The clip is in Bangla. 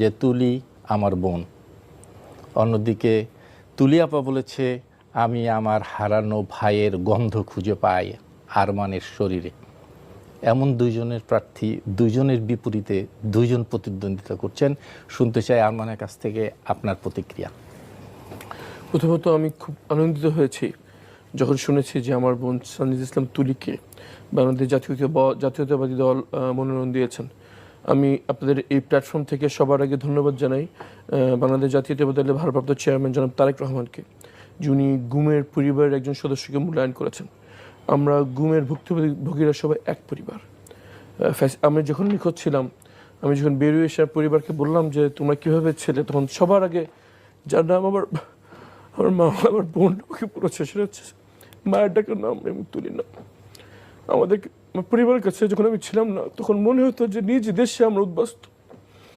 যে তুলি আমার বোন। অন্যদিকে তুলি আপা বলেছে, আমি আমার হারানো ভাইয়ের গন্ধ খুঁজে পাই আরমানের শরীরে। এমন দুইজনের প্রার্থী, দুইজনের বিপরীতে দুইজন প্রতিদ্বন্দ্বিতা করছেন। শুনতে চাই আরমানের কাছ থেকে আপনার প্রতিক্রিয়া। প্রথমত আমি খুব আনন্দিত হয়েছি যখন শুনেছি যে আমার বোন সানিদ ইসলাম তুলিকে বাংলাদেশ জাতীয় জাতীয়তাবাদী দল মনোনয়ন দিয়েছেন। আমি আপনাদের এই প্ল্যাটফর্ম থেকে সবার আগে ধন্যবাদ জানাই বাংলাদেশ জাতীয়তাবাদী দলের ভারপ্রাপ্ত চেয়ারম্যান জনাব তারেক রহমানকে, যিনি গুমের পরিবারের একজন সদস্যকে মূল্যায়ন করেছেন। আমরা গুমের ভুক্তভোগীরা সবাই এক পরিবার। আমি যখন নিখোঁজ ছিলাম, আমি যখন বেরিয়ে এসে পরিবারকে বললাম যে, তোমরা কীভাবে ছেলে? তখন সবার আগে যার নাম আমার আমার মা, আমার বোন, ওকে পড়েছে সেটা হচ্ছে মায়ের ডাকের নাম এবং তুলি নাম আমাদের পরিবারের কাছে যখন আমি ছিলাম না, তখন মনে হতো যে নিজ দেশে আমরা উদ্বাস্ত।